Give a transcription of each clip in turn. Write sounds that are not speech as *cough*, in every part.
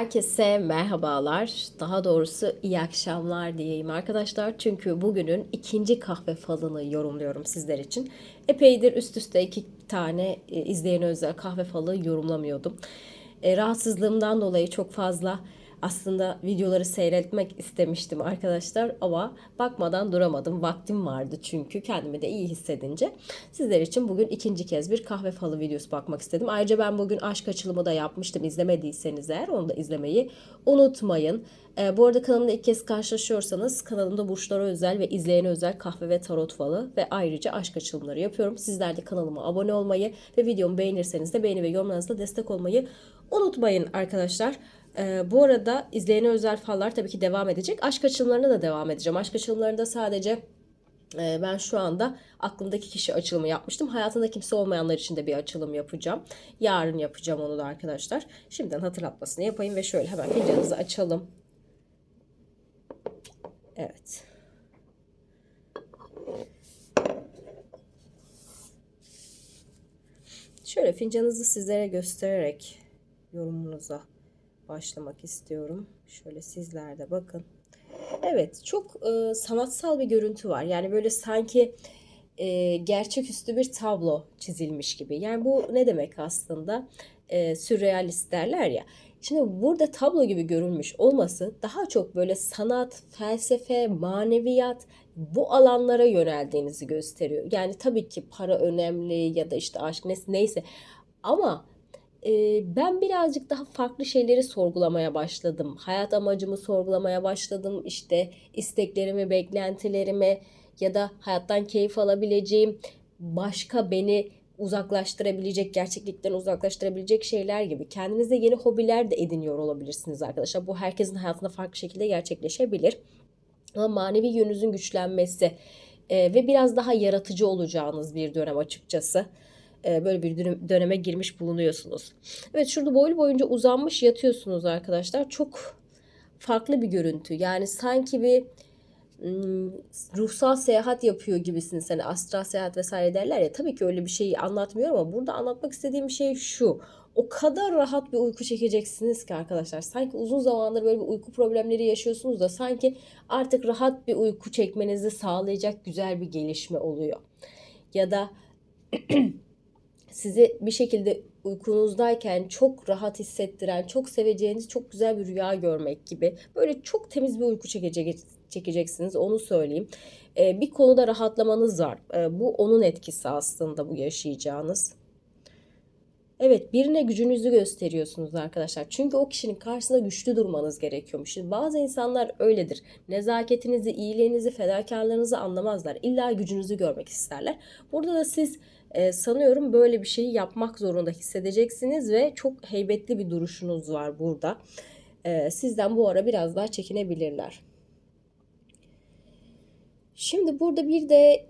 Herkese merhabalar. Daha doğrusu iyi akşamlar diyeyim arkadaşlar. Çünkü bugünün ikinci kahve falını yorumluyorum sizler için. Epeydir üst üste iki tane e, izleyene özel kahve falı yorumlamıyordum. E, rahatsızlığımdan dolayı çok fazla aslında videoları seyretmek istemiştim arkadaşlar ama bakmadan duramadım. Vaktim vardı çünkü kendimi de iyi hissedince. Sizler için bugün ikinci kez bir kahve falı videosu bakmak istedim. Ayrıca ben bugün aşk açılımı da yapmıştım. İzlemediyseniz eğer onu da izlemeyi unutmayın. Ee, bu arada kanalımda ilk kez karşılaşıyorsanız kanalımda burçlara özel ve izleyene özel kahve ve tarot falı ve ayrıca aşk açılımları yapıyorum. Sizler de kanalıma abone olmayı ve videomu beğenirseniz de beğeni ve yorumlarınızla destek olmayı unutmayın arkadaşlar. Ee, bu arada izleyene özel fallar tabii ki devam edecek. Aşk açılımlarına da devam edeceğim. Aşk açılımlarında sadece e, ben şu anda aklımdaki kişi açılımı yapmıştım. Hayatında kimse olmayanlar için de bir açılım yapacağım. Yarın yapacağım onu da arkadaşlar. Şimdiden hatırlatmasını yapayım ve şöyle hemen fincanınızı açalım. Evet. Şöyle fincanınızı sizlere göstererek yorumunuza başlamak istiyorum. Şöyle sizler de bakın. Evet çok e, sanatsal bir görüntü var. Yani böyle sanki e, gerçeküstü bir tablo çizilmiş gibi. Yani bu ne demek aslında? E, sürrealist derler ya. Şimdi burada tablo gibi görülmüş olması daha çok böyle sanat, felsefe, maneviyat bu alanlara yöneldiğinizi gösteriyor. Yani tabii ki para önemli ya da işte aşk neyse ama e, ben birazcık daha farklı şeyleri sorgulamaya başladım. Hayat amacımı sorgulamaya başladım. İşte isteklerimi, beklentilerimi ya da hayattan keyif alabileceğim başka beni uzaklaştırabilecek, gerçeklikten uzaklaştırabilecek şeyler gibi. Kendinize yeni hobiler de ediniyor olabilirsiniz arkadaşlar. Bu herkesin hayatında farklı şekilde gerçekleşebilir. Ama manevi yönünüzün güçlenmesi e, ve biraz daha yaratıcı olacağınız bir dönem açıkçası böyle bir döneme girmiş bulunuyorsunuz. Evet şurada boylu boyunca uzanmış yatıyorsunuz arkadaşlar. Çok farklı bir görüntü. Yani sanki bir ruhsal seyahat yapıyor gibisiniz. Hani astral seyahat vesaire derler ya. Tabii ki öyle bir şeyi anlatmıyorum ama burada anlatmak istediğim şey şu. O kadar rahat bir uyku çekeceksiniz ki arkadaşlar. Sanki uzun zamandır böyle bir uyku problemleri yaşıyorsunuz da sanki artık rahat bir uyku çekmenizi sağlayacak güzel bir gelişme oluyor. Ya da *clears throat* sizi bir şekilde uykunuzdayken çok rahat hissettiren, çok seveceğiniz çok güzel bir rüya görmek gibi. Böyle çok temiz bir uyku çekecek, çekeceksiniz onu söyleyeyim. Ee, bir konuda rahatlamanız var. Ee, bu onun etkisi aslında bu yaşayacağınız. Evet birine gücünüzü gösteriyorsunuz arkadaşlar. Çünkü o kişinin karşısında güçlü durmanız gerekiyormuş. Şimdi bazı insanlar öyledir. Nezaketinizi, iyiliğinizi, fedakarlığınızı anlamazlar. İlla gücünüzü görmek isterler. Burada da siz e, sanıyorum böyle bir şeyi yapmak zorunda hissedeceksiniz ve çok heybetli bir duruşunuz var burada. E, sizden bu ara biraz daha çekinebilirler. Şimdi burada bir de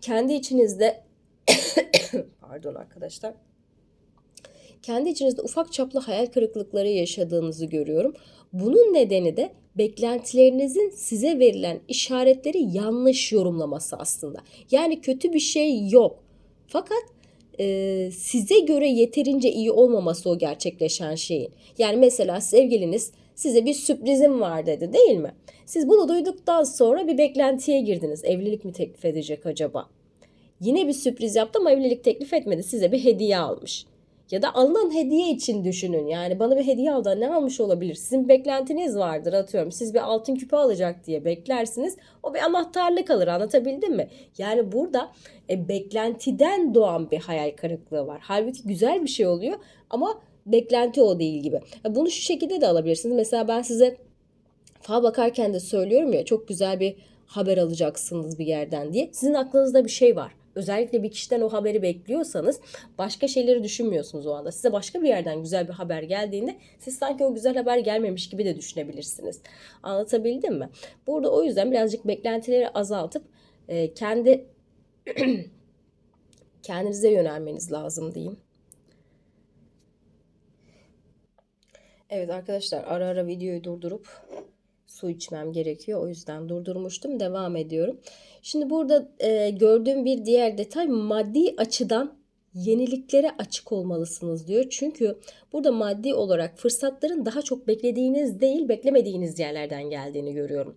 kendi içinizde *coughs* pardon arkadaşlar kendi içinizde ufak çaplı hayal kırıklıkları yaşadığınızı görüyorum. Bunun nedeni de beklentilerinizin size verilen işaretleri yanlış yorumlaması aslında. Yani kötü bir şey yok. Fakat e, size göre yeterince iyi olmaması o gerçekleşen şeyin. Yani mesela sevgiliniz size bir sürprizim var dedi değil mi? Siz bunu duyduktan sonra bir beklentiye girdiniz. Evlilik mi teklif edecek acaba? Yine bir sürpriz yaptı ama evlilik teklif etmedi. Size bir hediye almış. Ya da alınan hediye için düşünün. Yani bana bir hediye aldı ne almış olabilir? Sizin beklentiniz vardır atıyorum. Siz bir altın küpe alacak diye beklersiniz. O bir anahtarlık alır anlatabildim mi? Yani burada e, beklentiden doğan bir hayal kırıklığı var. Halbuki güzel bir şey oluyor ama beklenti o değil gibi. Bunu şu şekilde de alabilirsiniz. Mesela ben size fal bakarken de söylüyorum ya çok güzel bir haber alacaksınız bir yerden diye. Sizin aklınızda bir şey var özellikle bir kişiden o haberi bekliyorsanız başka şeyleri düşünmüyorsunuz o anda. Size başka bir yerden güzel bir haber geldiğinde siz sanki o güzel haber gelmemiş gibi de düşünebilirsiniz. Anlatabildim mi? Burada o yüzden birazcık beklentileri azaltıp e, kendi *clears throat* kendinize yönelmeniz lazım diyeyim. Evet arkadaşlar ara ara videoyu durdurup su içmem gerekiyor. O yüzden durdurmuştum. Devam ediyorum. Şimdi burada e, gördüğüm bir diğer detay maddi açıdan yeniliklere açık olmalısınız diyor. Çünkü burada maddi olarak fırsatların daha çok beklediğiniz değil, beklemediğiniz yerlerden geldiğini görüyorum.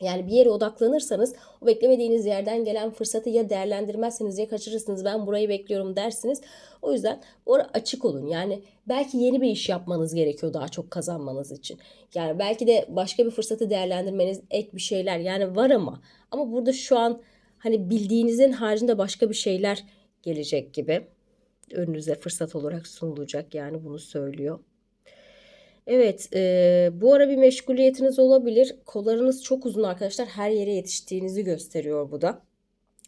Yani bir yere odaklanırsanız o beklemediğiniz yerden gelen fırsatı ya değerlendirmezseniz ya kaçırırsınız ben burayı bekliyorum dersiniz. O yüzden orada açık olun. Yani belki yeni bir iş yapmanız gerekiyor daha çok kazanmanız için. Yani belki de başka bir fırsatı değerlendirmeniz ek bir şeyler yani var ama ama burada şu an hani bildiğinizin haricinde başka bir şeyler gelecek gibi önünüze fırsat olarak sunulacak yani bunu söylüyor. Evet, e, bu ara bir meşguliyetiniz olabilir. Kollarınız çok uzun arkadaşlar. Her yere yetiştiğinizi gösteriyor bu da.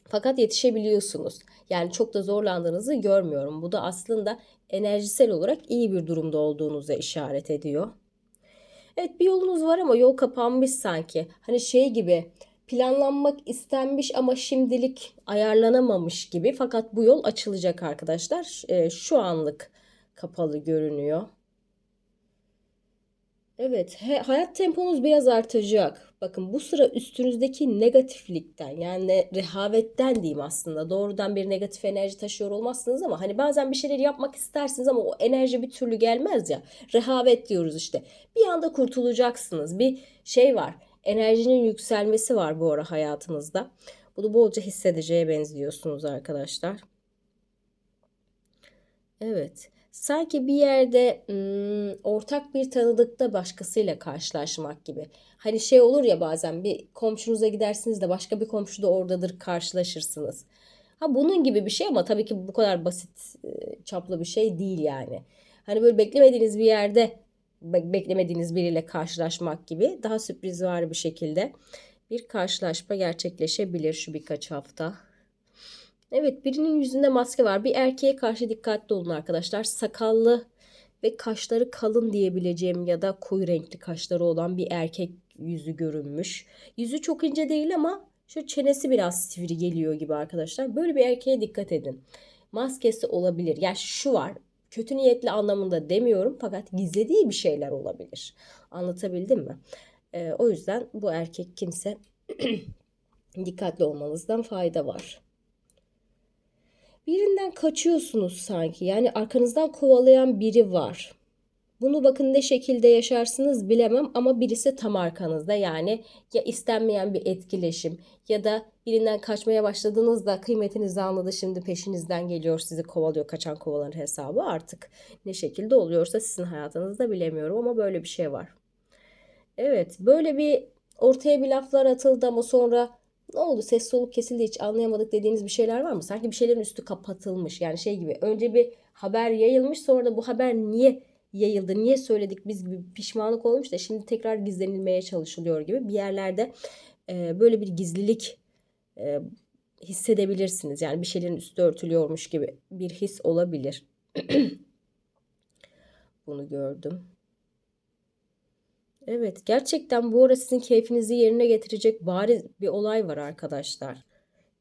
Fakat yetişebiliyorsunuz. Yani çok da zorlandığınızı görmüyorum. Bu da aslında enerjisel olarak iyi bir durumda olduğunuza işaret ediyor. Evet bir yolunuz var ama yol kapanmış sanki. Hani şey gibi planlanmak istenmiş ama şimdilik ayarlanamamış gibi. Fakat bu yol açılacak arkadaşlar. E, şu anlık kapalı görünüyor. Evet, hayat temponuz biraz artacak. Bakın bu sıra üstünüzdeki negatiflikten yani rehavetten diyeyim aslında. Doğrudan bir negatif enerji taşıyor olmazsınız ama hani bazen bir şeyler yapmak istersiniz ama o enerji bir türlü gelmez ya. Rehavet diyoruz işte. Bir anda kurtulacaksınız. Bir şey var. Enerjinin yükselmesi var bu ara hayatınızda. Bunu bolca hissedeceğe benziyorsunuz arkadaşlar. Evet. Sanki bir yerde ım, ortak bir tanıdıkta başkasıyla karşılaşmak gibi. Hani şey olur ya bazen bir komşunuza gidersiniz de başka bir komşu da oradadır karşılaşırsınız. Ha bunun gibi bir şey ama tabii ki bu kadar basit çaplı bir şey değil yani. Hani böyle beklemediğiniz bir yerde be- beklemediğiniz biriyle karşılaşmak gibi daha sürprizvari bir şekilde bir karşılaşma gerçekleşebilir şu birkaç hafta. Evet birinin yüzünde maske var. Bir erkeğe karşı dikkatli olun arkadaşlar. Sakallı ve kaşları kalın diyebileceğim ya da koyu renkli kaşları olan bir erkek yüzü görünmüş. Yüzü çok ince değil ama şu çenesi biraz sivri geliyor gibi arkadaşlar. Böyle bir erkeğe dikkat edin. Maskesi olabilir. Ya şu var. Kötü niyetli anlamında demiyorum fakat gizlediği bir şeyler olabilir. Anlatabildim mi? Ee, o yüzden bu erkek kimse *clears throat* dikkatli olmanızdan fayda var. Birinden kaçıyorsunuz sanki. Yani arkanızdan kovalayan biri var. Bunu bakın ne şekilde yaşarsınız bilemem ama birisi tam arkanızda. Yani ya istenmeyen bir etkileşim ya da birinden kaçmaya başladığınızda kıymetinizi anladı şimdi peşinizden geliyor sizi kovalıyor kaçan kovalanır hesabı artık ne şekilde oluyorsa sizin hayatınızda bilemiyorum ama böyle bir şey var. Evet böyle bir ortaya bir laflar atıldı ama sonra ne oldu ses soluk kesildi hiç anlayamadık dediğiniz bir şeyler var mı? Sanki bir şeylerin üstü kapatılmış yani şey gibi önce bir haber yayılmış sonra da bu haber niye yayıldı niye söyledik biz gibi pişmanlık olmuş da şimdi tekrar gizlenilmeye çalışılıyor gibi bir yerlerde e, böyle bir gizlilik e, hissedebilirsiniz. Yani bir şeylerin üstü örtülüyormuş gibi bir his olabilir. *clears throat* Bunu gördüm. Evet, gerçekten bu ara sizin keyfinizi yerine getirecek bariz bir olay var arkadaşlar.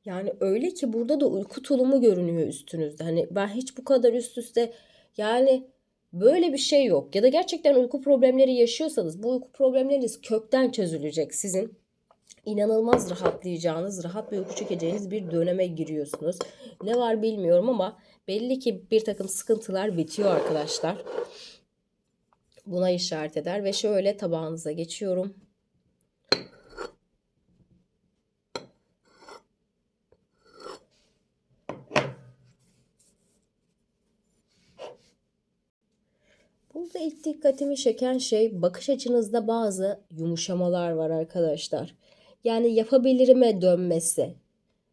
Yani öyle ki burada da uyku tulumu görünüyor üstünüzde. Hani ben hiç bu kadar üst üste yani böyle bir şey yok. Ya da gerçekten uyku problemleri yaşıyorsanız bu uyku problemleriniz kökten çözülecek sizin. İnanılmaz rahatlayacağınız, rahat bir uyku çekeceğiniz bir döneme giriyorsunuz. Ne var bilmiyorum ama belli ki bir takım sıkıntılar bitiyor arkadaşlar buna işaret eder ve şöyle tabağınıza geçiyorum. Burada ilk dikkatimi çeken şey bakış açınızda bazı yumuşamalar var arkadaşlar. Yani yapabilirime dönmesi.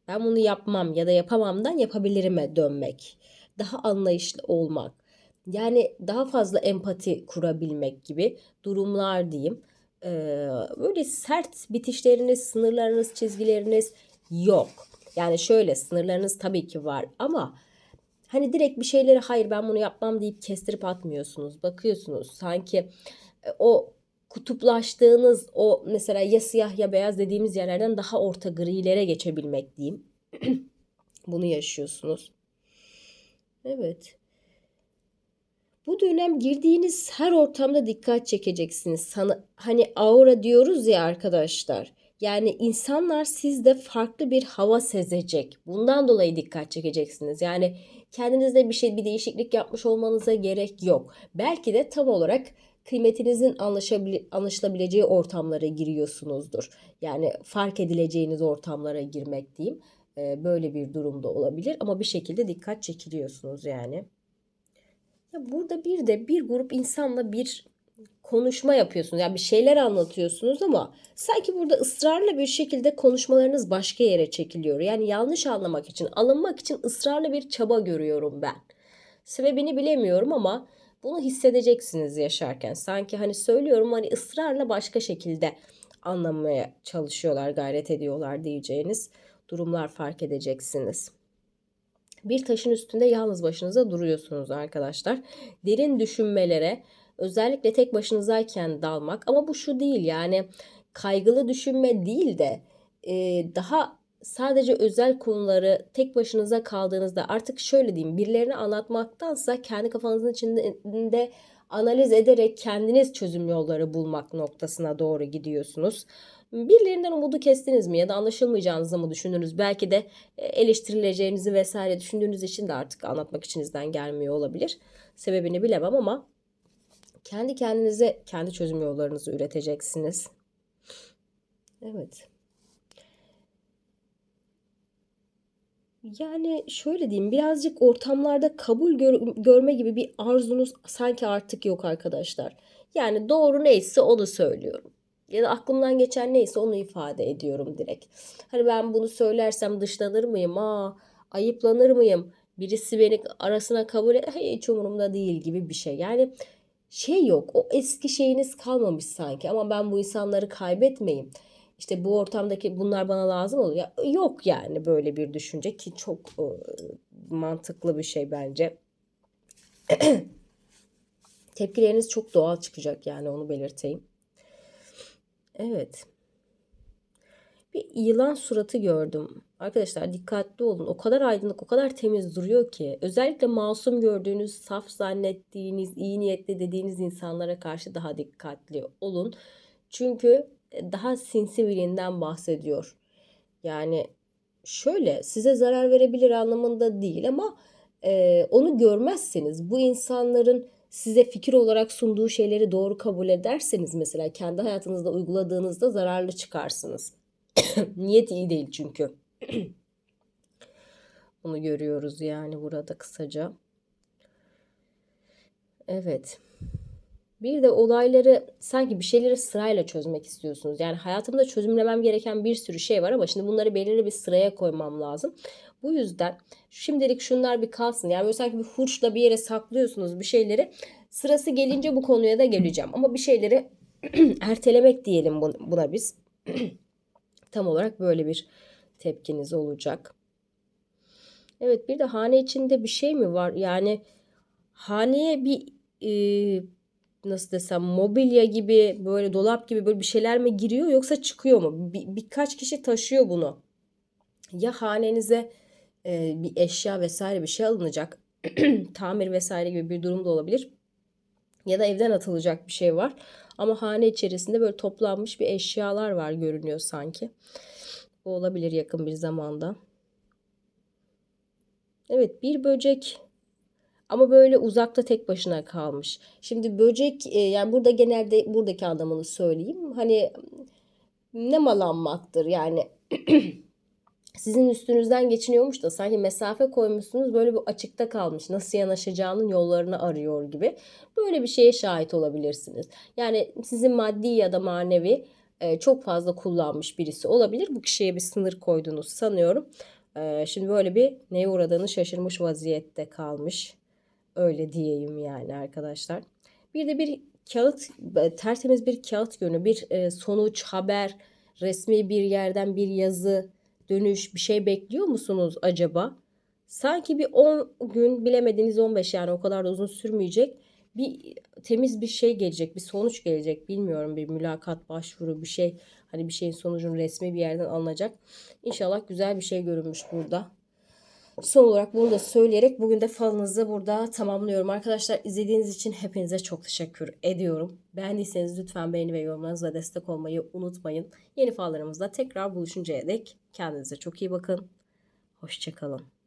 Ben bunu yapmam ya da yapamamdan yapabilirime dönmek. Daha anlayışlı olmak. Yani daha fazla empati kurabilmek gibi durumlar diyeyim. Ee, böyle sert bitişleriniz, sınırlarınız, çizgileriniz yok. Yani şöyle sınırlarınız tabii ki var ama hani direkt bir şeyleri hayır ben bunu yapmam deyip kestirip atmıyorsunuz. Bakıyorsunuz sanki e, o kutuplaştığınız o mesela ya siyah ya beyaz dediğimiz yerlerden daha orta grilere geçebilmek diyeyim. *clears throat* Bunu yaşıyorsunuz. Evet. Bu dönem girdiğiniz her ortamda dikkat çekeceksiniz. Hani aura diyoruz ya arkadaşlar. Yani insanlar sizde farklı bir hava sezecek. Bundan dolayı dikkat çekeceksiniz. Yani kendinizde bir şey bir değişiklik yapmış olmanıza gerek yok. Belki de tam olarak kıymetinizin anlaşılabileceği ortamlara giriyorsunuzdur. Yani fark edileceğiniz ortamlara girmek diyeyim. Ee, böyle bir durumda olabilir ama bir şekilde dikkat çekiliyorsunuz yani. Ya burada bir de bir grup insanla bir konuşma yapıyorsunuz. Yani bir şeyler anlatıyorsunuz ama sanki burada ısrarla bir şekilde konuşmalarınız başka yere çekiliyor. Yani yanlış anlamak için, alınmak için ısrarla bir çaba görüyorum ben. Sebebini bilemiyorum ama bunu hissedeceksiniz yaşarken. Sanki hani söylüyorum hani ısrarla başka şekilde anlamaya çalışıyorlar, gayret ediyorlar diyeceğiniz durumlar fark edeceksiniz. Bir taşın üstünde yalnız başınıza duruyorsunuz arkadaşlar. Derin düşünmelere özellikle tek başınızayken dalmak ama bu şu değil yani kaygılı düşünme değil de e, daha sadece özel konuları tek başınıza kaldığınızda artık şöyle diyeyim birilerine anlatmaktansa kendi kafanızın içinde analiz ederek kendiniz çözüm yolları bulmak noktasına doğru gidiyorsunuz. Birilerinden umudu kestiniz mi ya da anlaşılmayacağınızı mı düşündünüz? Belki de e, eleştirileceğinizi vesaire düşündüğünüz için de artık anlatmak içinizden gelmiyor olabilir. Sebebini bilemem ama kendi kendinize kendi çözüm yollarınızı üreteceksiniz. Evet. Yani şöyle diyeyim birazcık ortamlarda kabul gör- görme gibi bir arzunuz sanki artık yok arkadaşlar. Yani doğru neyse onu söylüyorum. Ya da aklımdan geçen neyse onu ifade ediyorum direkt. Hani ben bunu söylersem dışlanır mıyım? Aa, ayıplanır mıyım? Birisi beni arasına kabul et, hiç umurumda değil gibi bir şey. Yani şey yok. O eski şeyiniz kalmamış sanki. Ama ben bu insanları kaybetmeyeyim. İşte bu ortamdaki bunlar bana lazım olur. Ya, yok yani böyle bir düşünce ki çok e, mantıklı bir şey bence. *clears throat* Tepkileriniz çok doğal çıkacak yani onu belirteyim. Evet. Bir yılan suratı gördüm. Arkadaşlar dikkatli olun. O kadar aydınlık, o kadar temiz duruyor ki. Özellikle masum gördüğünüz, saf zannettiğiniz, iyi niyetli dediğiniz insanlara karşı daha dikkatli olun. Çünkü daha sinsi birinden bahsediyor. Yani şöyle size zarar verebilir anlamında değil ama e, onu görmezseniz bu insanların size fikir olarak sunduğu şeyleri doğru kabul ederseniz mesela kendi hayatınızda uyguladığınızda zararlı çıkarsınız. *coughs* Niyet iyi değil çünkü. *coughs* Onu görüyoruz yani burada kısaca. Evet. Bir de olayları sanki bir şeyleri sırayla çözmek istiyorsunuz. Yani hayatımda çözümlemem gereken bir sürü şey var ama şimdi bunları belirli bir sıraya koymam lazım. Bu yüzden şimdilik şunlar bir kalsın. Yani böyle sanki bir hurçla bir yere saklıyorsunuz bir şeyleri. Sırası gelince bu konuya da geleceğim. Ama bir şeyleri *clears throat* ertelemek diyelim buna biz. *clears throat* Tam olarak böyle bir tepkiniz olacak. Evet bir de hane içinde bir şey mi var? Yani haneye bir e, nasıl desem mobilya gibi böyle dolap gibi böyle bir şeyler mi giriyor yoksa çıkıyor mu? Bir, birkaç kişi taşıyor bunu. Ya hanenize e, bir eşya vesaire bir şey alınacak. *clears throat* tamir vesaire gibi bir durum da olabilir. Ya da evden atılacak bir şey var. Ama hane içerisinde böyle toplanmış bir eşyalar var görünüyor sanki. Bu olabilir yakın bir zamanda. Evet bir böcek ama böyle uzakta tek başına kalmış. Şimdi böcek yani burada genelde buradaki anlamını söyleyeyim. Hani nemalanmaktır yani *clears throat* sizin üstünüzden geçiniyormuş da sanki mesafe koymuşsunuz böyle bir açıkta kalmış. Nasıl yanaşacağının yollarını arıyor gibi. Böyle bir şeye şahit olabilirsiniz. Yani sizin maddi ya da manevi e, çok fazla kullanmış birisi olabilir. Bu kişiye bir sınır koydunuz sanıyorum. E, şimdi böyle bir neye uğradığını şaşırmış vaziyette kalmış. Öyle diyeyim yani arkadaşlar. Bir de bir kağıt, e, tertemiz bir kağıt yönü, bir sonuç, haber, resmi bir yerden bir yazı, dönüş, bir şey bekliyor musunuz acaba? Sanki bir 10 gün bilemediğiniz 15 yani o kadar da uzun sürmeyecek. Bir temiz bir şey gelecek, bir sonuç gelecek. Bilmiyorum bir mülakat, başvuru, bir şey. Hani bir şeyin sonucun resmi bir yerden alınacak. İnşallah güzel bir şey görünmüş burada. Son olarak bunu da söyleyerek bugün de falınızı burada tamamlıyorum. Arkadaşlar izlediğiniz için hepinize çok teşekkür ediyorum. Beğendiyseniz lütfen beğeni ve yorumlarınızla destek olmayı unutmayın. Yeni fallarımızda tekrar buluşuncaya dek kendinize çok iyi bakın. Hoşçakalın.